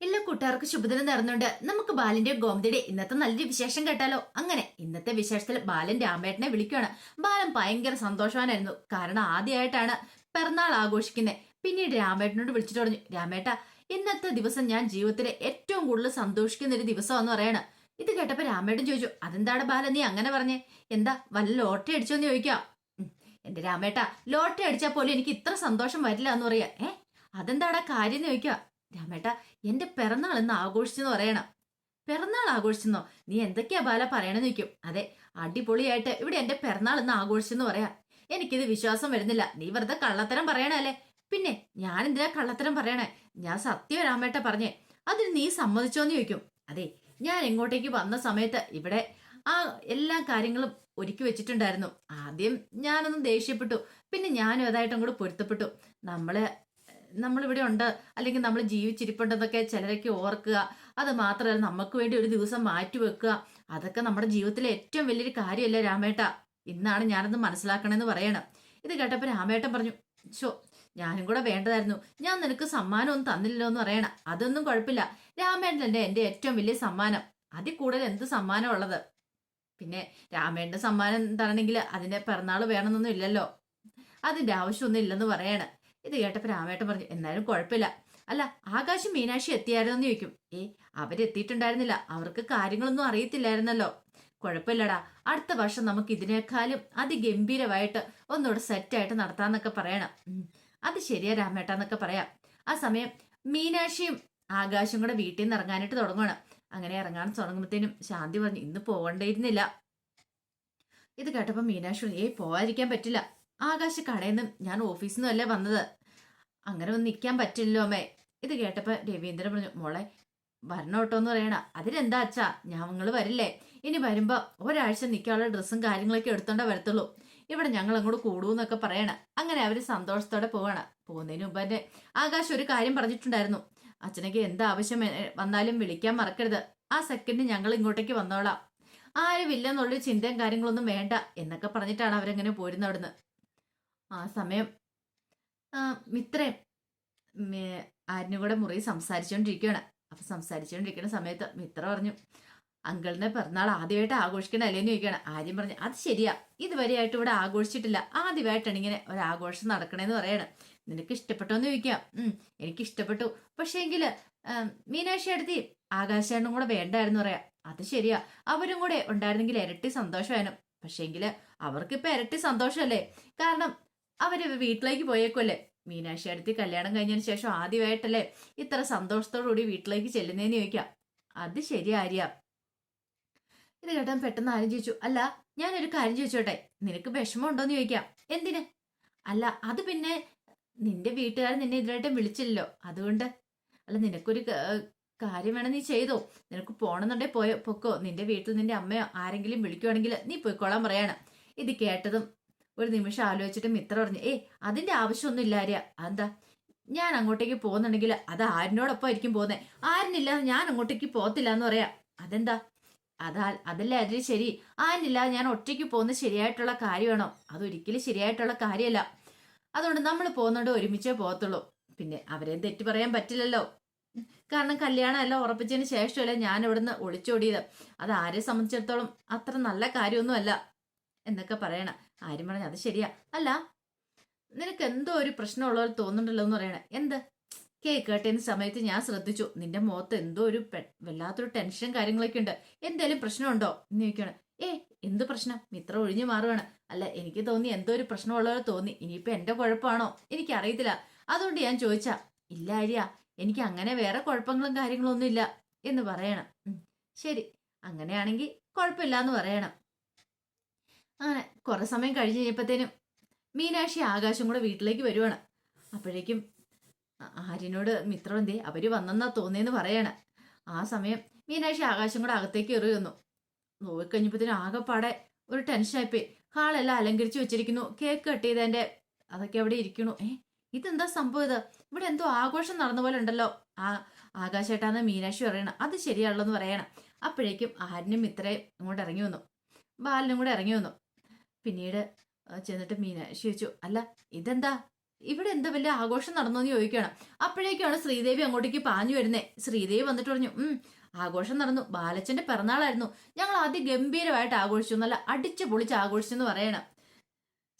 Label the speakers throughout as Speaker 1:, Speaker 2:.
Speaker 1: എല്ലാ കൂട്ടുകാർക്ക് ശുഭദിനം നേർന്നുണ്ട് നമുക്ക് ബാലന്റെ ഗോമതിയുടെ ഇന്നത്തെ നല്ലൊരു വിശേഷം കേട്ടാലോ? അങ്ങനെ ഇന്നത്തെ വിശേഷത്തിൽ ബാലൻ രാമേട്ടനെ വിളിക്കുകയാണ്. ബാലൻ ഭയങ്കര സന്തോഷവാനായിരുന്നു. കാരണം ആദ്യമായിട്ടാണ് പിറന്നാൾ ആഘോഷിക്കുന്നത് പിന്നീട് രാമേട്ടനോട് വിളിച്ചിട്ട് പറഞ്ഞു രാമേട്ട ഇന്നത്തെ ദിവസം ഞാൻ ജീവിതത്തിലെ ഏറ്റവും കൂടുതൽ സന്തോഷിക്കുന്ന ഒരു ദിവസമാണെന്ന് പറയണം. ഇത് കേട്ടപ്പോ രാമേട്ടൻ ചോദിച്ചു അതെന്താണ് ബാലൻ നീ അങ്ങനെ പറഞ്ഞേ? എന്താ വല്ല ലോട്ടറി അടിച്ചോന്ന് ചോദിക്കാം? എന്റെ രാമേട്ട ലോട്ടറി അടിച്ചാൽ പോലും എനിക്ക് ഇത്ര സന്തോഷം വരില്ല എന്ന് പറയാ. ഏ അതെന്താടാ കാര്യം ചോദിക്കുക രാമേട്ട എന്റെ പിറന്നാൾ ഇന്ന് ആഘോഷിച്ചെന്ന് പറയണം. പിറന്നാൾ ആഘോഷിച്ചെന്നോ? നീ എന്തൊക്കെയാ ബാല പറയണെന്ന് നിൽക്കും അതെ അടിപൊളിയായിട്ട് ഇവിടെ എന്റെ പിറന്നാൾ ഇന്ന് ആഘോഷിച്ചെന്ന് പറയാ. എനിക്കിത് വിശ്വാസം വരുന്നില്ല. നീ വെറുതെ കള്ളത്തരം പറയണല്ലേ പിന്നെ ഞാൻ എന്തിനാ കള്ളത്തരം പറയണേ? ഞാൻ സത്യം രാമേട്ട പറഞ്ഞേ. അതിന് നീ സമ്മതിച്ചോന്ന് ചോദിക്കും. അതെ ഞാൻ എങ്ങോട്ടേക്ക് വന്ന സമയത്ത് ഇവിടെ ആ എല്ലാ കാര്യങ്ങളും ഒരുക്കി വെച്ചിട്ടുണ്ടായിരുന്നു. ആദ്യം ഞാനൊന്നും ദേഷ്യപ്പെട്ടു. പിന്നെ ഞാനും അതായിട്ടും കൂടെ പൊരുത്തപ്പെട്ടു. നമ്മൾ നമ്മളിവിടെ ഉണ്ട് അല്ലെങ്കിൽ നമ്മൾ ജീവിച്ചിരിപ്പുണ്ടെന്നൊക്കെ ചിലരൊക്കെ ഓർക്കുക. അത് മാത്രമല്ല നമുക്ക് വേണ്ടി ഒരു ദിവസം മാറ്റി വെക്കുക. അതൊക്കെ നമ്മുടെ ജീവിതത്തിലെ ഏറ്റവും വലിയൊരു കാര്യമല്ല രാമേട്ട. ഇന്നാണ് ഞാനത് മനസ്സിലാക്കണമെന്ന് പറയണം. ഇത് കേട്ടപ്പോൾ രാമേട്ടൻ പറഞ്ഞു ഷോ ഞാനും കൂടെ വേണ്ടതായിരുന്നു. ഞാൻ നിനക്ക് സമ്മാനമൊന്നും തന്നില്ലല്ലോ എന്ന് പറയണം. അതൊന്നും കുഴപ്പമില്ല. രാമേട്ടനല്ലേ എന്റെ ഏറ്റവും വലിയ സമ്മാനം. അതിൽ കൂടുതൽ എന്ത് സമ്മാനം ഉള്ളത്? പിന്നെ രാമേട്ടന്റെ സമ്മാനം തരണമെങ്കിൽ അതിന്റെ പിറന്നാൾ വേണമെന്നൊന്നും ഇല്ലല്ലോ. അതിന്റെ ആവശ്യമൊന്നും ഇല്ലെന്ന് പറയാണ്. ഇത് കേട്ടപ്പോൾ രാമേട്ടൻ പറഞ്ഞു എന്നാലും കുഴപ്പമില്ല. അല്ല ആകാശം മീനാക്ഷി എത്തിയായിരുന്നെന്ന് ചോദിക്കും. ഏ അവരെത്തിയിട്ടുണ്ടായിരുന്നില്ല. അവർക്ക് കാര്യങ്ങളൊന്നും അറിയത്തില്ലായിരുന്നല്ലോ. കുഴപ്പമില്ലടാ. അടുത്ത വർഷം നമുക്ക് ഇതിനേക്കാളും അതിഗംഭീരമായിട്ട് ഒന്നുകൂടെ സെറ്റായിട്ട് നടത്താന്നൊക്കെ പറയണം. അത് ശരിയാ രാമേട്ടാന്നൊക്കെ പറയാം. ആ സമയം മീനാക്ഷിയും ആകാശം കൂടെ വീട്ടിൽ നിന്ന് ഇറങ്ങാനായിട്ട് തുടങ്ങുകയാണ് അങ്ങനെ ഇറങ്ങാൻ തുടങ്ങുമ്പോഴത്തേനും ശാന്തി പറഞ്ഞു ഇന്ന് പോകണ്ടിരുന്നില്ല ഇത് കേട്ടപ്പോൾ മീനാക്ഷി ഏ പോകാതിരിക്കാൻ പറ്റില്ല. ആകാശ് കടയിൽ നിന്നും ഞാൻ ഓഫീസിൽ നിന്നും അല്ലേ വന്നത്. അങ്ങനെ ഒന്നും നിൽക്കാൻ പറ്റില്ലോ അമ്മേ. ഇത് കേട്ടപ്പോൾ രവീന്ദ്രൻ പറഞ്ഞു മോളെ വരണം കേട്ടോ എന്ന് പറയണ അതിനെന്താ അച്ഛാ? ഞങ്ങൾ വരില്ലേ? ഇനി വരുമ്പോൾ ഒരാഴ്ച നിൽക്കാനുള്ള ഡ്രസ്സും കാര്യങ്ങളൊക്കെ എടുത്തോണ്ടേ വരത്തുള്ളൂ. ഇവിടെ ഞങ്ങൾ അങ്ങോട്ട് കൂടുമെന്നൊക്കെ പറയണ. അങ്ങനെ അവർ സന്തോഷത്തോടെ പോവാണ്. പോകുന്നതിന് മുമ്പ് തന്നെ ആകാശ് ഒരു കാര്യം പറഞ്ഞിട്ടുണ്ടായിരുന്നു. അച്ഛനൊക്കെ എന്താവശ്യം വന്നാലും വിളിക്കാൻ മറക്കരുത്. ആ സെക്കൻഡ് ഞങ്ങൾ ഇങ്ങോട്ടേക്ക് വന്നോളാം. ആരും ഇല്ലെന്നുള്ളൊരു ചിന്തയും കാര്യങ്ങളൊന്നും വേണ്ട എന്നൊക്കെ പറഞ്ഞിട്ടാണ് അവരങ്ങനെ പോരുന്നത് അവിടുന്ന്. ആ സമയം ആ, മിത്രയും മേ- ആരിനും കൂടെ മുറി സംസാരിച്ചുകൊണ്ടിരിക്കുകയാണ് അപ്പൊ സംസാരിച്ചുകൊണ്ടിരിക്കുന്ന സമയത്ത് മിത്ര പറഞ്ഞു അങ്കിളിന്റെ പിറന്നാൾ ആദ്യമായിട്ട് ആഘോഷിക്കണ അല്ലേന്ന് ചോദിക്കുകയാണ്. ആര്യം പറഞ്ഞു അത് ശരിയാ. ഇതുവരെയായിട്ട് ഇവിടെ ആഘോഷിച്ചിട്ടില്ല. ആദ്യമായിട്ടാണ് ഇങ്ങനെ ഒരു ആഘോഷം നടക്കണേന്ന് പറയാണ്. നിനക്ക് ഇഷ്ടപ്പെട്ടോ എന്ന് ചോദിക്കാം. എനിക്ക് ഇഷ്ടപ്പെട്ടു. പക്ഷേ എങ്കിൽ മീനാക്ഷി അടുത്തി ആകാശാണ്ടും കൂടെ വേണ്ടായിരുന്നു പറയാം. അത് ശരിയാ. അവരും കൂടെ ഉണ്ടായിരുന്നെങ്കിൽ ഇരട്ടി സന്തോഷമായിരുന്നു. അവർക്ക് അവർക്കിപ്പോ ഇരട്ടി സന്തോഷമല്ലേ? കാരണം അവർ വീട്ടിലേക്ക് പോയേക്കുമല്ലേ മീനാക്ഷി അടുത്ത് കല്യാണം കഴിഞ്ഞതിന് ശേഷം ആദ്യമായിട്ടല്ലേ ഇത്ര സന്തോഷത്തോടുകൂടി വീട്ടിലേക്ക് ചെല്ലുന്നതെന്ന് ചോദിക്കാം. അത് ശരി ആര്യ. ഇത് കേട്ടാൻ പെട്ടെന്ന് ആരും ചോദിച്ചു. അല്ല ഞാനൊരു കാര്യം ചോദിച്ചോട്ടെ? നിനക്ക് വിഷമമുണ്ടോന്ന് ചോദിക്കാം. എന്തിന്? അല്ല അത് പിന്നെ നിന്റെ വീട്ടുകാർ നിന്നെ ഇതിനായിട്ടും വിളിച്ചില്ലല്ലോ. അതുകൊണ്ട് അല്ല നിനക്കൊരു കാര്യം വേണം നീ ചെയ്തോ? നിനക്ക് പോണെന്നുണ്ടെങ്കിൽ പോയോ? പൊക്കോ? നിന്റെ വീട്ടിൽ നിന്റെ അമ്മയോ ആരെങ്കിലും വിളിക്കുവാണെങ്കിൽ നീ പോയിക്കോളാൻ പറയാണ്. ഇത് കേട്ടതും ഒരു നിമിഷം ആലോചിച്ചിട്ട് മിത്ര പറഞ്ഞു. ഏ അതിന്റെ ആവശ്യമൊന്നും ഇല്ല ആര്യ അതെന്താ? ഞാൻ അങ്ങോട്ടേക്ക് പോകുന്നുണ്ടെങ്കിൽ അത് ആരിനോടൊപ്പം ആയിരിക്കും പോകുന്നത് ആരിനില്ലാതെ ഞാൻ അങ്ങോട്ടേക്ക് പോകത്തില്ല എന്ന് പറയാം. അതെന്താ? അതാ അതല്ല അതിൽ ശരി. ആരിനില്ലാതെ ഞാൻ ഒറ്റയ്ക്ക് പോകുന്നത് ശരിയായിട്ടുള്ള കാര്യമാണോ അതൊരിക്കലും ശരിയായിട്ടുള്ള കാര്യമല്ല. അതുകൊണ്ട് നമ്മൾ പോകുന്നുണ്ട് ഒരുമിച്ചേ പോകത്തുള്ളൂ. പിന്നെ അവരെ തെറ്റ് പറയാൻ പറ്റില്ലല്ലോ. കാരണം കല്യാണം എല്ലാം ഉറപ്പിച്ചതിന് ശേഷമല്ലേ ഞാൻ ഇവിടുന്ന് ഒളിച്ചോടിയത്. അത് ആരെ സംബന്ധിച്ചിടത്തോളം അത്ര നല്ല കാര്യമൊന്നുമല്ല. എന്നൊക്കെ പറയണം. ആര്യം പറഞ്ഞ അത് ശരിയാ. അല്ല നിനക്ക് എന്തോ ഒരു പ്രശ്നമുള്ള പോലെ തോന്നുന്നുണ്ടല്ലോ എന്ന് പറയണേ. എന്ത്? കേക്ക് കട്ടിയുന്ന സമയത്ത് ഞാൻ ശ്രദ്ധിച്ചു. നിന്റെ മുഖത്ത് എന്തോ ഒരു വല്ലാത്തൊരു ടെൻഷൻ കാര്യങ്ങളൊക്കെ ഉണ്ട്. എന്തേലും പ്രശ്നമുണ്ടോ? എന്ന് ചോദിക്കണം ഏ എന്ത് പ്രശ്നം? മിത്ര ഒഴിഞ്ഞു മാറുകയാണ് അല്ല എനിക്ക് തോന്നി എന്തോ ഒരു പ്രശ്നമുള്ള പോലെ തോന്നി. ഇനിയിപ്പോ എന്റെ കുഴപ്പമാണോ? എനിക്ക് അറിയത്തില്ല അതുകൊണ്ട് ഞാൻ ചോദിച്ചാ ഇല്ല ആര്യ എനിക്ക് അങ്ങനെ വേറെ കുഴപ്പങ്ങളും കാര്യങ്ങളൊന്നും ഇല്ല എന്ന് പറയണം. ശരി. അങ്ങനെയാണെങ്കിൽ കുഴപ്പമില്ല എന്ന് പറയണം. അങ്ങനെ കുറെ സമയം കഴിഞ്ഞ് കഴിഞ്ഞപ്പോഴത്തേനും മീനാക്ഷി ആകാശം കൂടെ വീട്ടിലേക്ക് വരുവാണ്. അപ്പോഴേക്കും ആര്യനോട് മിത്രം എന്തേ അവർ വന്നെന്നാ തോന്നിയെന്ന് പറയാണ്. ആ സമയം മീനാക്ഷി ആകാശം കൂടെ അകത്തേക്ക് എറി വന്നു. നോക്കിക്കഴിഞ്ഞപ്പോഴത്തേനും ആകെപ്പാടെ ഒരു ടെൻഷനായിപ്പോയി ഹാളെല്ലാം അലങ്കരിച്ചു വെച്ചിരിക്കുന്നു. കേക്ക് കട്ട് ചെയ്തതിന്റെ അതൊക്കെ അവിടെ ഇരിക്കണു ഏ ഇതെന്താ സംഭവം ഇത്? ഇവിടെ എന്തോ ആഘോഷം നടന്ന പോലെ ഉണ്ടല്ലോ. ആ ആകാശേട്ടാന്ന് മീനാക്ഷി പറയണം. അത് ശരിയാണല്ലോ എന്ന് പറയണം. അപ്പോഴേക്കും ആരിനും ഇത്രയും ഇങ്ങോട്ട് ഇറങ്ങി വന്നു. ബാലനും കൂടെ ഇറങ്ങി വന്നു. പിന്നീട് ചെന്നിട്ട് മീനാക്ഷി ചോദിച്ചു അല്ല ഇതെന്താ? ഇവിടെ എന്താ വലിയ ആഘോഷം നടന്നോന്ന് ചോദിക്കണം അപ്പോഴേക്കാണ് ശ്രീദേവി അങ്ങോട്ടേക്ക് പാഞ്ഞു വരുന്നേ. ശ്രീദേവി വന്നിട്ട് പറഞ്ഞു ഉം ആഘോഷം നടന്നു. ബാലച്ചന്റെ പിറന്നാളായിരുന്നു. ഞങ്ങൾ അതിഗംഭീരമായിട്ട് ആഘോഷിച്ചു നല്ല അടിച്ചു പൊളിച്ച് ആഘോഷിച്ചു എന്ന് പറയണം.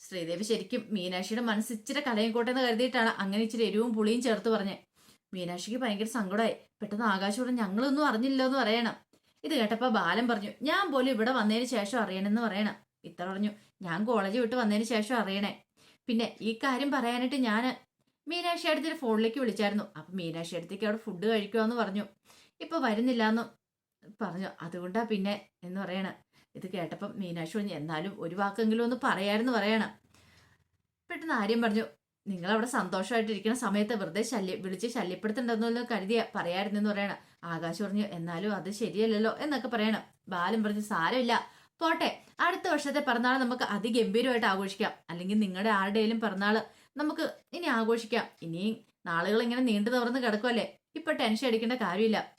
Speaker 1: ശ്രീദേവി ശരിക്കും മീനാക്ഷിയുടെ മനസ്സ് ഇച്ചിരി കലയും കോട്ടെന്ന് കരുതിയിട്ടാണ് അങ്ങനെ ഇച്ചിരി എരിവും പുളിയും ചേർത്ത് പറഞ്ഞേ. മീനാക്ഷിക്ക് ഭയങ്കര സങ്കടമായി. പെട്ടെന്ന് ആകാശോട് ഞങ്ങളൊന്നും അറിഞ്ഞില്ലോ എന്ന് പറയണം. ഇത് കേട്ടപ്പോ ബാലൻ പറഞ്ഞു ഞാൻ പോലും ഇവിടെ വന്നതിന് ശേഷം അറിയണമെന്ന് പറയണം. ഇത്ര പറഞ്ഞു. ഞാൻ കോളേജ് വിട്ട് വന്നതിന് ശേഷം അറിയണേ. പിന്നെ ഈ കാര്യം പറയാനായിട്ട് ഞാൻ മീനാക്ഷി അടുത്തൊരു ഫോണിലേക്ക് വിളിച്ചായിരുന്നു. അപ്പം മീനാക്ഷി അടുത്തേക്ക് അവിടെ ഫുഡ് കഴിക്കുമെന്ന് പറഞ്ഞു. ഇപ്പോൾ വരുന്നില്ല എന്ന് പറഞ്ഞു. അതുകൊണ്ടാണ് പിന്നെ എന്ന് പറയണ. ഇത് കേട്ടപ്പം മീനാക്ഷി പറഞ്ഞു എന്നാലും ഒരു വാക്കെങ്കിലും ഒന്ന് പറയായിരുന്നു പറയണം. പെട്ടെന്ന് ആര്യം പറഞ്ഞു നിങ്ങളവിടെ സന്തോഷമായിട്ടിരിക്കുന്ന സമയത്ത് വെറുതെ ശല്യം വിളിച്ച് ശല്യപ്പെടുത്തണ്ടെന്നല്ലോ കരുതിയ പറയായിരുന്നെന്ന് പറയണ. ആകാശ് പറഞ്ഞു എന്നാലും അത് ശരിയല്ലല്ലോ എന്നൊക്കെ പറയണം. ബാലൻ പറഞ്ഞു സാരമില്ല. പോട്ടെ അടുത്ത വർഷത്തെ പിറന്നാൾ നമുക്ക് അതിഗംഭീരമായിട്ട് ആഘോഷിക്കാം. അല്ലെങ്കിൽ നിങ്ങളുടെ ആരുടെയും പിറന്നാൾ നമുക്ക് ഇനി ആഘോഷിക്കാം. ഇനിയും നാളുകൾ ഇങ്ങനെ നീണ്ടു തുറന്ന് കിടക്കുമല്ലേ ഇപ്പൊ ടെൻഷൻ അടിക്കേണ്ട കാര്യമില്ല.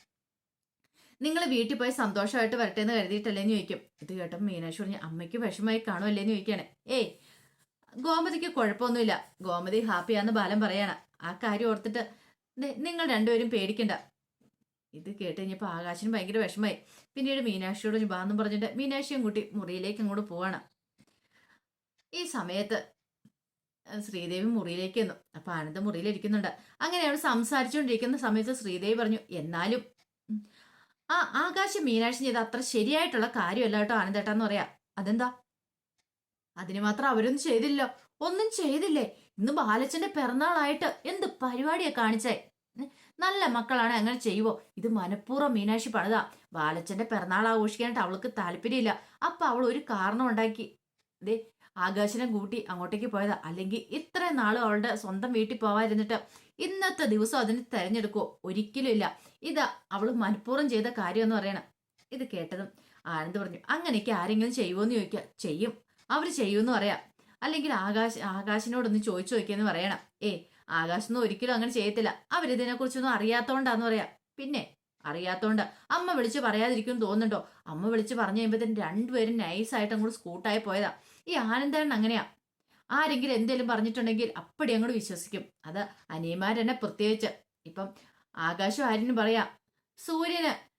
Speaker 1: നിങ്ങൾ വീട്ടിൽ പോയി സന്തോഷമായിട്ട് വരട്ടെ എന്ന് കരുതിയിട്ടല്ലേന്ന് ചോദിക്കും. ഇത് കേട്ടോ മീനാക്ഷി പറഞ്ഞു അമ്മയ്ക്ക് വിഷമമായി കാണുമല്ലേന്ന് ചോദിക്കുകയാണ്. ഏയ് ഗോമതിക്ക് കുഴപ്പമൊന്നുമില്ല. ഗോമതി ഹാപ്പിയാന്ന് ബാലൻ പറയാണ്. ആ കാര്യം ഓർത്തിട്ട് നിങ്ങൾ രണ്ടുപേരും പേടിക്കണ്ട. ഇത് കേട്ട് കഴിഞ്ഞപ്പോൾ ആകാശിന് ഭയങ്കര വിഷമമായി പിന്നീട് മീനാക്ഷിയോട് ബാന്നും പറഞ്ഞിട്ട് മീനാക്ഷിയും കൂട്ടി മുറിയിലേക്ക് അങ്ങോട്ട് പോവാണ്. ഈ സമയത്ത് ശ്രീദേവി മുറിയിലേക്ക് എന്നു അപ്പൊ ആനന്ദ മുറിയിലിരിക്കുന്നുണ്ട്. അങ്ങനെ അവൾ സംസാരിച്ചുകൊണ്ടിരിക്കുന്ന സമയത്ത് ശ്രീദേവി പറഞ്ഞു എന്നാലും ആ ആകാശ മീനാക്ഷി ചെയ്ത അത്ര ശരിയായിട്ടുള്ള കാര്യമല്ല കേട്ടോ ആനന്ദേട്ടാന്ന് പറയാ. അതെന്താ? അതിന് മാത്രം അവരൊന്നും ചെയ്തില്ലോ ഒന്നും ചെയ്തില്ലേ? ഇന്ന് ബാലച്ചന്റെ പിറന്നാളായിട്ട് എന്ത് പരിപാടിയാ കാണിച്ചേ? നല്ല മക്കളാണ് അങ്ങനെ ചെയ്യുവോ? ഇത് മനഃപൂർവം മീനാക്ഷി പണിതാ. ബാലച്ചന്റെ പിറന്നാൾ ആഘോഷിക്കാനായിട്ട് അവൾക്ക് താല്പര്യമില്ല. അപ്പൊ അവൾ ഒരു കാരണം ഉണ്ടാക്കി. ദേ ആകാശനെ കൂട്ടി അങ്ങോട്ടേക്ക് പോയതാ. അല്ലെങ്കിൽ ഇത്രയും നാളും അവളുടെ സ്വന്തം വീട്ടിൽ പോവാതിരുന്നിട്ട് ഇന്നത്തെ ദിവസം അതിന് തെരഞ്ഞെടുക്കുവോ? ഒരിക്കലും ഇല്ല. ഇതാ അവൾ മനഃപൂർവം ചെയ്ത കാര്യം എന്ന് പറയണം. ഇത് കേട്ടതും ആനന്ദ് പറഞ്ഞു അങ്ങനെയൊക്കെ ആരെങ്കിലും ചെയ്യുമോന്ന് ചോദിക്കുക ചെയ്യും. അവർ ചെയ്യുമെന്ന് പറയാം. അല്ലെങ്കിൽ ആകാശ് ആകാശിനോടൊന്ന് ചോദിച്ചു നോക്കിയെന്ന് പറയണം. ഏ ആകാശൊന്നും ഒരിക്കലും അങ്ങനെ ചെയ്യത്തില്ല. അവരിതിനെ കുറിച്ചൊന്നും അറിയാത്തോണ്ടാന്ന് പറയാം. പിന്നെ അറിയാത്തോണ്ട് അമ്മ വിളിച്ച് പറയാതിരിക്കും തോന്നുന്നുണ്ടോ? അമ്മ വിളിച്ച് പറഞ്ഞു കഴിയുമ്പോഴത്തേന് രണ്ടുപേരും നൈസായിട്ട് അങ്ങോട്ട് സ്കൂട്ടായി പോയതാ. ഈ ആനന്ദേണ്ണൻ അങ്ങനെയാ. ആരെങ്കിലും എന്തേലും പറഞ്ഞിട്ടുണ്ടെങ്കിൽ അപ്പടി അങ്ങോട്ട് വിശ്വസിക്കും. അത് അനിയന്മാരെന്നെ പ്രത്യേകിച്ച്. ഇപ്പം ആകാശം ആര്യനും പറയാ. സൂര്യന്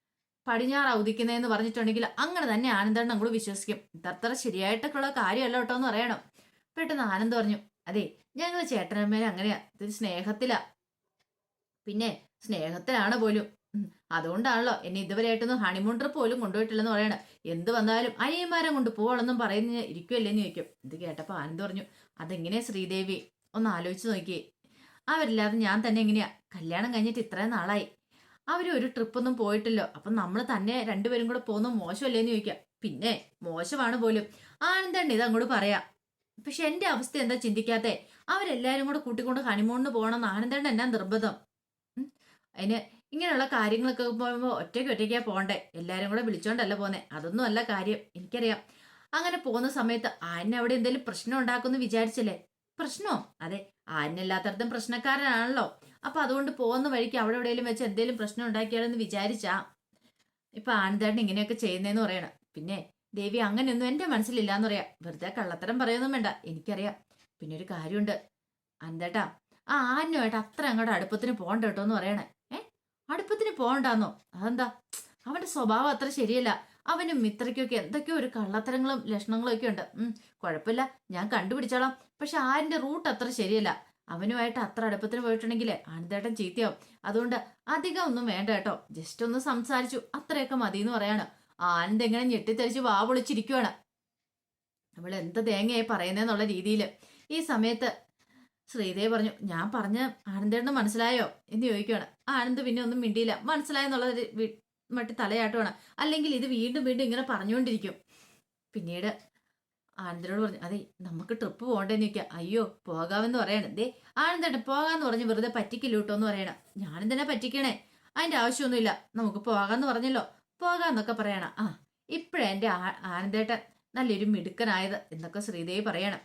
Speaker 1: പടിഞ്ഞാറ് ഉദിക്കുന്നതെന്ന് പറഞ്ഞിട്ടുണ്ടെങ്കിൽ അങ്ങനെ തന്നെ ആനന്ദേണ്ണൻ അങ്ങോട്ട് വിശ്വസിക്കും. ഇതത്ര ശരിയായിട്ടൊക്കെയുള്ള കാര്യമല്ല കേട്ടോ എന്ന് പറയണം. പെട്ടെന്ന് ആനന്ദ് പറഞ്ഞു അതെ ഞങ്ങൾ ചേട്ടനമ്മേനെ അങ്ങനെയാ ഇതൊരു സ്നേഹത്തിലാ. പിന്നെ സ്നേഹത്തിലാണ് പോലും. അതുകൊണ്ടാണല്ലോ എന്നെ ഇതുവരെയായിട്ടൊന്നും ഹണിമൂൺ ട്രിപ്പ് പോലും കൊണ്ടുപോയിട്ടില്ലെന്ന് പറയണ. എന്ത് വന്നാലും അനിയന്മാരെ കൊണ്ട് പോവാണെന്നും പറയുന്ന ഇരിക്കുമല്ലേന്ന് ചോദിക്കും. ഇത് കേട്ടപ്പോൾ ആനന്ദ് പറഞ്ഞു അതെങ്ങനെ ശ്രീദേവി? ഒന്ന് ആലോചിച്ച് നോക്കിയേ. അവരില്ലാതെ ഞാൻ തന്നെ എങ്ങനെയാ? കല്യാണം കഴിഞ്ഞിട്ട് ഇത്രയും നാളായി. അവർ ഒരു ട്രിപ്പൊന്നും പോയിട്ടില്ലോ. അപ്പം നമ്മൾ തന്നെ രണ്ടുപേരും കൂടെ പോകുന്നത് മോശമല്ലേന്ന് ചോദിക്കാം. പിന്നെ മോശമാണ് പോലും. ആനന്ദണ്ണ ഇത് അങ്ങോട്ട് പറയാം. പക്ഷെ എന്റെ അവസ്ഥ എന്താ ചിന്തിക്കാത്തെ? അവരെല്ലാരും കൂടെ കൂട്ടിക്കൊണ്ട് ഹണിമൂണിന് പോകണമെന്ന് ആനന്ദേണ്ട എന്നാ നിർബന്ധം. അതിന് ഇങ്ങനെയുള്ള കാര്യങ്ങളൊക്കെ പോകുമ്പോൾ ഒറ്റയ്ക്ക് ഒറ്റയ്ക്കാ പോകണ്ടേ? എല്ലാരും കൂടെ വിളിച്ചോണ്ടല്ല പോന്നെ? അതൊന്നും അല്ല കാര്യം. എനിക്കറിയാം. അങ്ങനെ പോകുന്ന സമയത്ത് ആന അവിടെ എന്തെങ്കിലും പ്രശ്നം ഉണ്ടാക്കുമെന്ന് വിചാരിച്ചില്ലേ? പ്രശ്നമോ അതെ. ആനില്ലാത്തടത്തും പ്രശ്നക്കാരനാണല്ലോ. അപ്പൊ അതുകൊണ്ട് പോകുന്ന വഴിക്ക് അവിടെ എവിടെയെങ്കിലും വെച്ച് എന്തെങ്കിലും പ്രശ്നം ഉണ്ടാക്കിയാലെന്ന് വിചാരിച്ചാ. ഇപ്പൊ ആനന്ദേട്ടൻ ഇങ്ങനെയൊക്കെ ചെയ്യുന്നതെന്ന് പറയണം. പിന്നെ ദേവി അങ്ങനെയൊന്നും എന്റെ മനസ്സിലില്ലാന്ന് പറയാ. വെറുതെ കള്ളത്തരം പറയൊന്നും വേണ്ട. എനിക്കറിയാം. പിന്നെ ഒരു കാര്യമുണ്ട്. അന്തേട്ടാ ആ ആനുമായിട്ട് അത്ര അങ്ങോട്ട് അടുപ്പത്തിന് പോകണ്ട കേട്ടോ എന്ന് പറയണേ. ഏ? അടുപ്പത്തിന് പോകണ്ടാന്നോ? അതെന്താ? അവന്റെ സ്വഭാവം അത്ര ശരിയല്ല. അവനും മിത്രയ്ക്കൊക്കെ എന്തൊക്കെയോ ഒരു കള്ളത്തരങ്ങളും ലക്ഷണങ്ങളും ഒക്കെ ഉണ്ട്. ഉം കുഴപ്പമില്ല. ഞാൻ കണ്ടുപിടിച്ചോളാം. പക്ഷെ ആരിന്റെ റൂട്ട് അത്ര ശരിയല്ല. അവനുമായിട്ട് അത്ര അടുപ്പത്തിന് പോയിട്ടുണ്ടെങ്കിലേ ആനന്ദേട്ടൻ ചീത്തയാവും. അതുകൊണ്ട് അധികം ഒന്നും വേണ്ട കേട്ടോ. ജസ്റ്റ് ഒന്ന് സംസാരിച്ചു. അത്രയൊക്കെ മതി എന്ന് പറയാണ്. ആനന്ദ് എങ്ങനെ ഞെട്ടിത്തെറിച്ച് വാ പൊളിച്ചിരിക്കുവാണ്. നമ്മൾ എന്ത് തേങ്ങയായി പറയുന്നതെന്നുള്ള രീതിയിൽ ഈ സമയത്ത് ശ്രീദേവ് പറഞ്ഞു ഞാൻ പറഞ്ഞ ആനന്ദേട്ടന് മനസ്സിലായോ? എന്ന് ചോദിക്കുവാണ്. ആനന്ദ് പിന്നെ ഒന്നും മിണ്ടിയില്ല. മനസ്സിലായെന്നുള്ള മറ്റു തലയാട്ടുവാണ്. അല്ലെങ്കിൽ ഇത് വീണ്ടും വീണ്ടും ഇങ്ങനെ പറഞ്ഞുകൊണ്ടിരിക്കും. പിന്നീട് ആനന്ദനോട് പറഞ്ഞു അതെ നമുക്ക് ട്രിപ്പ് പോകണ്ടേന്ന് ചോദിക്കുക അയ്യോ പോകാമെന്ന് പറയണം. ദേ ആനന്ദേട്ടൻ പോകാന്ന് പറഞ്ഞ് വെറുതെ പറ്റിക്കില്ല കേട്ടോ എന്ന് പറയണം. ഞാനെന്തിനാ പറ്റിക്കണേ? അതിന്റെ ആവശ്യമൊന്നുമില്ല. നമുക്ക് പോകാമെന്ന് പറഞ്ഞല്ലോ. പോകാന്നൊക്കെ പറയണം. ആ ഇപ്പഴാ എന്റെ ആനന്ദേട്ടൻ നല്ലൊരു മിടുക്കനായത് എന്നൊക്കെ ശ്രീദേവി പറയണം.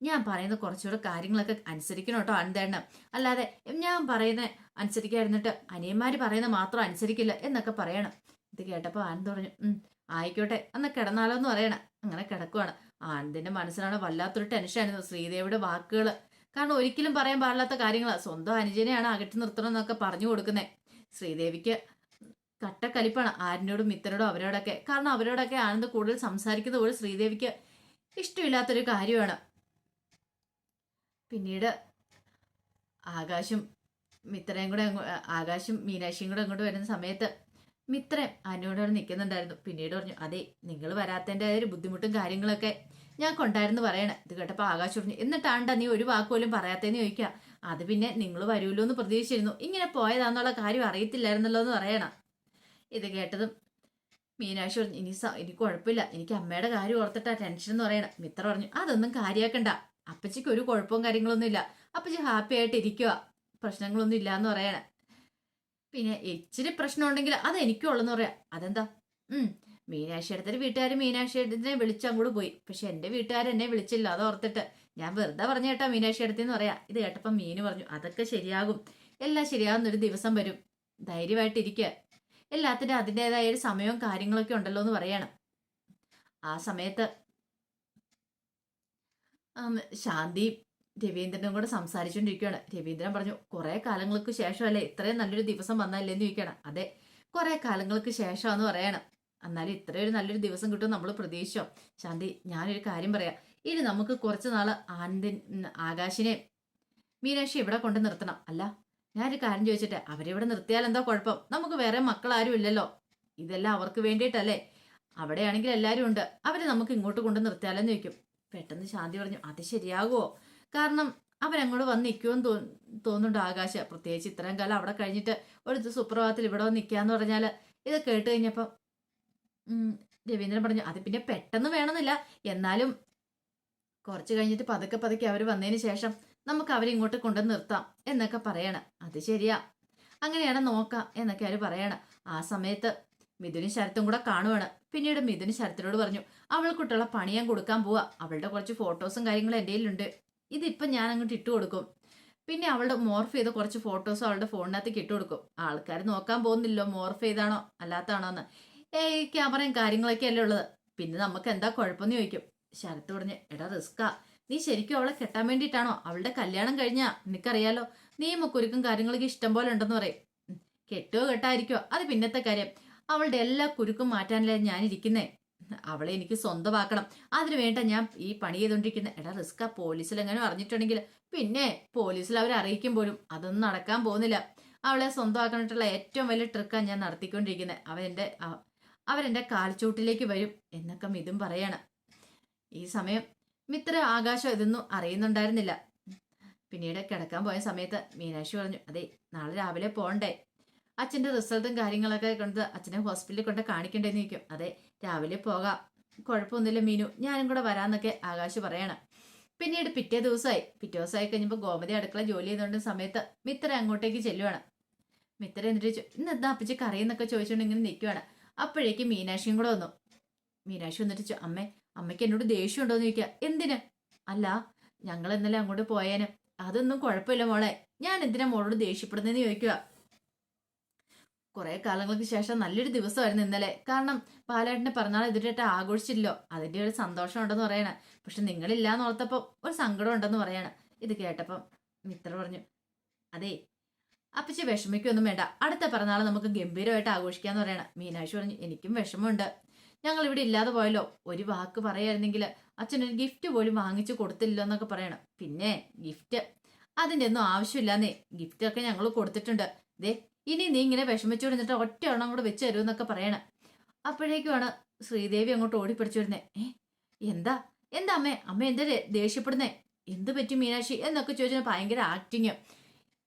Speaker 1: ഞാൻ പറയുന്ന കുറച്ചുകൂടെ കാര്യങ്ങളൊക്കെ അനുസരിക്കണം കേട്ടോ ആനന്ദേട്ടൻ അല്ലാതെ ഞാൻ പറയുന്ന അനുസരിക്കാതിരുന്നിട്ട് അനിയന്മാർ പറയുന്ന മാത്രം അനുസരിക്കില്ല എന്നൊക്കെ പറയണം. ഇത് കേട്ടപ്പോൾ ആനന്ദ് പറഞ്ഞു ആയിക്കോട്ടെ അന്ന് കിടന്നാലോ എന്ന് പറയണം. അങ്ങനെ കിടക്കുവാണ്. ആനന്ദിന്റെ മനസ്സിലാണ് വല്ലാത്തൊരു ടെൻഷനായിരുന്നു ശ്രീദേവിയുടെ വാക്കുകൾ കാരണം ഒരിക്കലും പറയാൻ പാടില്ലാത്ത കാര്യങ്ങളാണ് സ്വന്തം അനുജനെയാണ് അകറ്റി നിർത്തണം എന്നൊക്കെ പറഞ്ഞു കൊടുക്കുന്നത് ശ്രീദേവിക്ക് കട്ടക്കലിപ്പാണ് ആരിനോടും മിത്രനോടും അവരോടൊക്കെ. കാരണം അവരോടൊക്കെ ആനന്ദ് കൂടുതൽ സംസാരിക്കുന്ന പോലും ശ്രീദേവിക്ക് ഇഷ്ടമില്ലാത്തൊരു കാര്യമാണ്. പിന്നീട് ആകാശും മിത്രയും കൂടെ ആകാശും മീനാക്ഷിയും കൂടെ അങ്ങോട്ട് വരുന്ന സമയത്ത് മിത്രൻ അനുവിനോട് നിൽക്കുന്നുണ്ടായിരുന്നു പിന്നീട് പറഞ്ഞു അതെ നിങ്ങൾ വരാത്തതിന്റെ ഒരു ബുദ്ധിമുട്ടും കാര്യങ്ങളൊക്കെ ഞാൻ കൊണ്ടായിരുന്നു പറയണേ. ഇത് കേട്ടപ്പോൾ ആകാശ് പറഞ്ഞു എന്നിട്ടാണ്ടാ നീ ഒരു വാക്ക് പോലും പറയാത്തേന്ന് ചോദിക്കുക അത് പിന്നെ നിങ്ങൾ വരുമല്ലോ എന്ന് പ്രതീക്ഷിച്ചിരുന്നു. ഇങ്ങനെ പോയതാന്നുള്ള കാര്യം അറിയത്തില്ലായിരുന്നല്ലോ എന്ന് പറയണം. ഇത് കേട്ടതും മീനാക്ഷി പറഞ്ഞു ഇനി ഇനി കുഴപ്പമില്ല. എനിക്ക് അമ്മയുടെ കാര്യം ഓർത്തിട്ടാ ടെൻഷൻ എന്ന് പറയണം. മിത്ര പറഞ്ഞു അതൊന്നും കാര്യാക്കണ്ട. അപ്പച്ചിക്ക് ഒരു കുഴപ്പവും കാര്യങ്ങളൊന്നും ഇല്ല. അപ്പച്ചി ഹാപ്പി ആയിട്ട് ഇരിക്കുക പ്രശ്നങ്ങളൊന്നും ഇല്ല എന്ന് പറയണ. പിന്നെ ഇച്ചിരി പ്രശ്നം ഉണ്ടെങ്കിൽ അത് എനിക്കും ഉള്ളെന്ന് പറയാം. അതെന്താ? ഉം. മീനാക്ഷി അടുത്തൊരു വീട്ടുകാർ മീനാക്ഷി അടുത്തിനെ വിളിച്ച് അങ്ങോട്ട് പോയി. പക്ഷെ എന്റെ വീട്ടുകാർ എന്നെ വിളിച്ചില്ല അത് ഓർത്തിട്ട്. ഞാൻ വെറുതെ പറഞ്ഞ കേട്ടാ മീനാക്ഷി അടുത്തെന്ന് പറയാം. ഇത് കേട്ടപ്പോൾ മീന് പറഞ്ഞു അതൊക്കെ ശരിയാകും. എല്ലാം ശരിയാകുന്നൊരു ദിവസം വരും. ധൈര്യമായിട്ടിരിക്കുക എല്ലാത്തിനും അതിന്റെതായ ഒരു സമയവും കാര്യങ്ങളൊക്കെ ഉണ്ടല്ലോ എന്ന് പറയണം. ആ സമയത്ത് ശാന്തി രവീന്ദ്രനും കൂടെ സംസാരിച്ചുകൊണ്ടിരിക്കുകയാണ് രവീന്ദ്രൻ പറഞ്ഞു കുറേ കാലങ്ങൾക്ക് ശേഷമല്ലേ ഇത്രയും നല്ലൊരു ദിവസം വന്നല്ലേ എന്ന് ചോദിക്കണം അതെ കുറേ കാലങ്ങൾക്ക് ശേഷമാണെന്ന് പറയണം. എന്നാലും ഇത്രയൊരു നല്ലൊരു ദിവസം കിട്ടും നമ്മൾ പ്രതീക്ഷിച്ചോ? ശാന്തി ഞാനൊരു കാര്യം പറയാം. ഇനി നമുക്ക് കുറച്ച് നാൾ ആനന്ദിൻ ആകാശിനെ മീനാക്ഷി ഇവിടെ കൊണ്ട് നിർത്തണം. അല്ല ഞാനൊരു കാര്യം ചോദിച്ചിട്ടെ അവരിവിടെ നിർത്തിയാൽ എന്താ കുഴപ്പം? നമുക്ക് വേറെ മക്കളാരും ഇല്ലല്ലോ. ഇതെല്ലാം അവർക്ക് വേണ്ടിയിട്ടല്ലേ? അവിടെയാണെങ്കിൽ എല്ലാവരും ഉണ്ട്. അവരെ നമുക്ക് ഇങ്ങോട്ട് കൊണ്ട് നിർത്തിയാലെന്ന് ചോദിക്കും. പെട്ടെന്ന് ശാന്തി പറഞ്ഞു അത് ശരിയാകുമോ കാരണം അവരങ്ങോട്ട് വന്ന് നിൽക്കുമെന്ന് തോ തോന്നുന്നുണ്ട് ആകാശ. പ്രത്യേകിച്ച് ഇത്രയും കാലം അവിടെ കഴിഞ്ഞിട്ട് ഒരു സുപ്രഭാതത്തിൽ ഇവിടെ വന്ന് നിൽക്കാന്ന് പറഞ്ഞാൽ ഇത് കേട്ട് കഴിഞ്ഞപ്പം രവീന്ദ്രൻ പറഞ്ഞു അത് പിന്നെ പെട്ടെന്ന് വേണമെന്നില്ല. എന്നാലും കുറച്ച് കഴിഞ്ഞിട്ട് പതുക്കെ പതുക്കെ അവർ വന്നതിന് ശേഷം നമുക്ക് അവരെ ഇങ്ങോട്ട് കൊണ്ടു നിർത്താം എന്നൊക്കെ പറയണം. അത് ശരിയാ. അങ്ങനെയാണ് നോക്കാം എന്നൊക്കെ അവർ പറയണം. ആ സമയത്ത് മിഥുനും ശരത്തും കൂടെ കാണുവാണ്. പിന്നീട് മിഥുന് ശരത്തിനോട് പറഞ്ഞു അവൾക്കുട്ടുള്ള പണി ഞാൻ കൊടുക്കാൻ പോവാ. അവളുടെ കുറച്ച് ഫോട്ടോസും കാര്യങ്ങളും എന്റെ കയ്യിലുണ്ട്. ഇതിപ്പം ഞാൻ അങ്ങോട്ട് ഇട്ട് കൊടുക്കും. പിന്നെ അവളുടെ മോർഫ് ചെയ്ത കുറച്ച് ഫോട്ടോസും അവളുടെ ഫോണിനകത്തേക്ക് ഇട്ട് കൊടുക്കും. ആൾക്കാർ നോക്കാൻ പോകുന്നില്ലോ മോർഫ് ചെയ്താണോ അല്ലാത്താണോ എന്ന്. ഏയ് ക്യാമറയും കാര്യങ്ങളൊക്കെ അല്ലേ ഉള്ളത്. പിന്നെ നമുക്ക് എന്താ കുഴപ്പമെന്ന് ചോദിക്കും. ശരത്ത് പറഞ്ഞ് എടാ റിസ്ക്കാ. നീ ശരിക്കും അവളെ കെട്ടാൻ വേണ്ടിയിട്ടാണോ? അവളുടെ കല്യാണം കഴിഞ്ഞാ നിനക്കറിയാലോ. നിയമക്കുരുക്കും കാര്യങ്ങളൊക്കെ ഇഷ്ടം പോലെ ഉണ്ടെന്ന് പറയും. കെട്ടോ കെട്ടായിരിക്കോ അത് പിന്നത്തെ കാര്യം. അവളുടെ എല്ലാ കുരുക്കും മാറ്റാനല്ലേ ഞാൻ ഇരിക്കുന്നേ? അവളെ എനിക്ക് സ്വന്തമാക്കണം. അതിനു വേണ്ട ഞാൻ ഈ പണി ചെയ്തുകൊണ്ടിരിക്കുന്ന എടാ റിസ്ക പോലീസിൽ എങ്ങനെ അറിഞ്ഞിട്ടുണ്ടെങ്കിൽ പിന്നെ പോലീസിൽ അവർ അറിയിക്കും പോലും. അതൊന്നും നടക്കാൻ പോകുന്നില്ല. അവളെ സ്വന്തമാക്കാനായിട്ടുള്ള ഏറ്റവും വലിയ ട്രിക്കാണ് ഞാൻ നടത്തിക്കൊണ്ടിരിക്കുന്നത് അവരെ അവരെ കാൽച്ചൂട്ടിലേക്ക് വരും എന്നൊക്കെ മിതും പറയാണ്. ഈ സമയം മിത്ര ആകാശം ഇതൊന്നും അറിയുന്നുണ്ടായിരുന്നില്ല. പിന്നീട് കിടക്കാൻ പോയ സമയത്ത് മീനാക്ഷി പറഞ്ഞു അതെ നാളെ രാവിലെ പോകണ്ടേ അച്ഛന്റെ റിസൾട്ടും കാര്യങ്ങളൊക്കെ കൊണ്ട് അച്ഛനെ ഹോസ്പിറ്റലിൽ കൊണ്ട് കാണിക്കണ്ടേന്ന് ചോദിക്കും. അതെ രാവിലെ പോകാം. കുഴപ്പമൊന്നുമില്ല മീനു. ഞാനും കൂടെ വരാമെന്നൊക്കെ ആകാശ് പറയണം. പിന്നീട് പിറ്റേ ദിവസമായി പിറ്റേ ദിവസമായി കഴിഞ്ഞപ്പോൾ ഗോമതി അടുക്കള ജോലി ചെയ്തുകൊണ്ട് സമയത്ത് മിത്ര അങ്ങോട്ടേക്ക് ചെല്ലുവാണ്. മിത്ര എന്നിട്ട് ഇന്ന് എന്താ അപ്പച്ചി കറിയെന്നൊക്കെ ചോദിച്ചുകൊണ്ട് ഇങ്ങനെ നിൽക്കുവാണ് അപ്പോഴേക്കും മീനാക്ഷിയും കൂടെ വന്നു. മീനാക്ഷി വന്നിട്ട് അമ്മേ അമ്മയ്ക്ക് എന്നോട് ദേഷ്യം ചോദിക്കുക എന്തിന്? അല്ല ഞങ്ങൾ ഇന്നലെ അങ്ങോട്ട് പോയേന്. അതൊന്നും കുഴപ്പമില്ല മോളെ. ഞാൻ എന്തിനാ മോളോട് ദേഷ്യപ്പെടുന്നതെന്ന് ചോദിക്കുക കുറേ കാലങ്ങൾക്ക് ശേഷം നല്ലൊരു ദിവസമായിരുന്നു ഇന്നലെ. കാരണം പാലാട്ടിന്റെ പിറന്നാൾ എതിരായിട്ട് ആഘോഷിച്ചില്ലോ അതിന്റെ ഒരു സന്തോഷം ഉണ്ടെന്ന് പറയണ. പക്ഷെ നിങ്ങളില്ലാന്ന് ഓർത്തപ്പോ ഒരു സങ്കടം ഉണ്ടെന്ന് പറയണ. ഇത് കേട്ടപ്പം മിത്ര പറഞ്ഞു അതെ അപ്പച്ച വിഷമിക്കൊന്നും വേണ്ട. അടുത്ത പിറന്നാൾ നമുക്ക് ഗംഭീരമായിട്ട് ആഘോഷിക്കാന്ന് പറയണം. മീനാക്ഷി പറഞ്ഞു എനിക്കും വിഷമമുണ്ട്. ഞങ്ങൾ ഇവിടെ ഇല്ലാതെ പോയല്ലോ. ഒരു വാക്ക് പറയായിരുന്നെങ്കിൽ അച്ഛനൊരു ഗിഫ്റ്റ് പോലും വാങ്ങിച്ചു കൊടുത്തില്ലോ എന്നൊക്കെ പറയണം. പിന്നെ ഗിഫ്റ്റ് അതിന്റെ ഒന്നും ആവശ്യമില്ലാന്നേ. ഗിഫ്റ്റ് ഒക്കെ ഞങ്ങൾ കൊടുത്തിട്ടുണ്ട്. ദേ ഇനി നീ ഇങ്ങനെ വിഷമിച്ചോണ്ടിരുന്നിട്ട് ഒറ്റ എണ്ണം കൂടെ വെച്ച് തരുമെന്നൊക്കെ പറയണം. അപ്പോഴേക്കുമാണ് ശ്രീദേവി അങ്ങോട്ട് ഓടിപ്പിടിച്ചു വരുന്നേ. ഏ എന്താ? എന്താ അമ്മേ? അമ്മ എന്താ ദേഷ്യപ്പെടുന്നേ? എന്ത് പറ്റി മീനാക്ഷി? എന്നൊക്കെ ചോദിച്ചാൽ ഭയങ്കര ആക്ടിങ്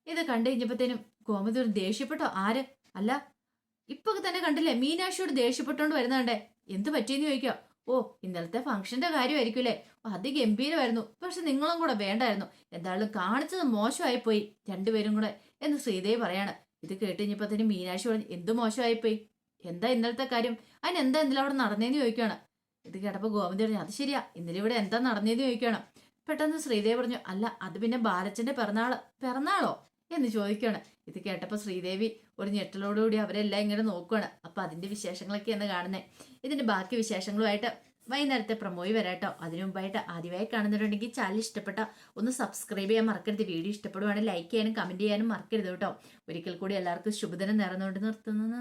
Speaker 1: ഇത് കണ്ടു കഴിഞ്ഞപ്പോഴത്തേനും ഗോമതി ദേഷ്യപ്പെട്ടോ? ആര്? അല്ല ഇപ്പൊ തന്നെ കണ്ടില്ലേ? മീനാക്ഷിയോട് ദേഷ്യപ്പെട്ടോണ്ട് വരുന്നതണ്ടേ. എന്ത് പറ്റിയെന്ന് ചോദിക്കാം ഓ ഇന്നലത്തെ ഫംഗ്ഷന്റെ കാര്യമായിരിക്കും അല്ലേ അതിഗംഭീരമായിരുന്നു പക്ഷെ നിങ്ങളും കൂടെ വേണ്ടായിരുന്നു. എന്തായാലും കാണിച്ചത് മോശമായി പോയി രണ്ടുപേരും കൂടെ എന്ന് ശ്രീദേവി പറയാണ്. ഇത് കേട്ട് തന്നെ മീനാക്ഷി പറഞ്ഞു എന്ത് മോശമായി പോയി എന്താ ഇന്നലത്തെ കാര്യം? അതിന് എന്താ ഇന്നലെ അവിടെ നടന്നേന്ന് ചോദിക്കുകയാണ്. ഇത് കേട്ടപ്പോൾ ഗോവിന്ദ പറഞ്ഞു അത് ശരിയാ. ഇന്നലെ ഇവിടെ എന്താ നടന്നേന്ന് ചോദിക്കുകയാണ്. പെട്ടെന്ന് ശ്രീദേവി പറഞ്ഞു അല്ല അത് പിന്നെ ബാലച്ചന്റെ പിറന്നാൾ പിറന്നാളോ? എന്ന് ചോദിക്കുകയാണ്. ഇത് കേട്ടപ്പോൾ ശ്രീദേവി ഒരു ഞെട്ടലോടുകൂടി അവരെല്ലാം ഇങ്ങനെ നോക്കുകയാണ് അപ്പം അതിന്റെ വിശേഷങ്ങളൊക്കെയാണ് കാണുന്നത് ഇതിന്റെ ബാക്കി വിശേഷങ്ങളുമായിട്ട് വൈകുന്നേരത്തെ പ്രൊമോയി വരാട്ടോ. അതിനു മുമ്പായിട്ട് ആദ്യമായി കാണുന്നുണ്ടെങ്കിൽ ചാനൽ ഇഷ്ടപ്പെട്ട ഒന്ന് സബ്സ്ക്രൈബ് ചെയ്യാൻ മറക്കരുത്. വീഡിയോ ഇഷ്ടപ്പെടുവാണെങ്കിൽ ലൈക്ക് ചെയ്യാനും കമന്റ് ചെയ്യാനും മറക്കരുത് കേട്ടോ. ഒരിക്കൽ കൂടി എല്ലാവർക്കും ശുഭദിനം നേർന്നുകൊണ്ട് നിർത്തുന്നു.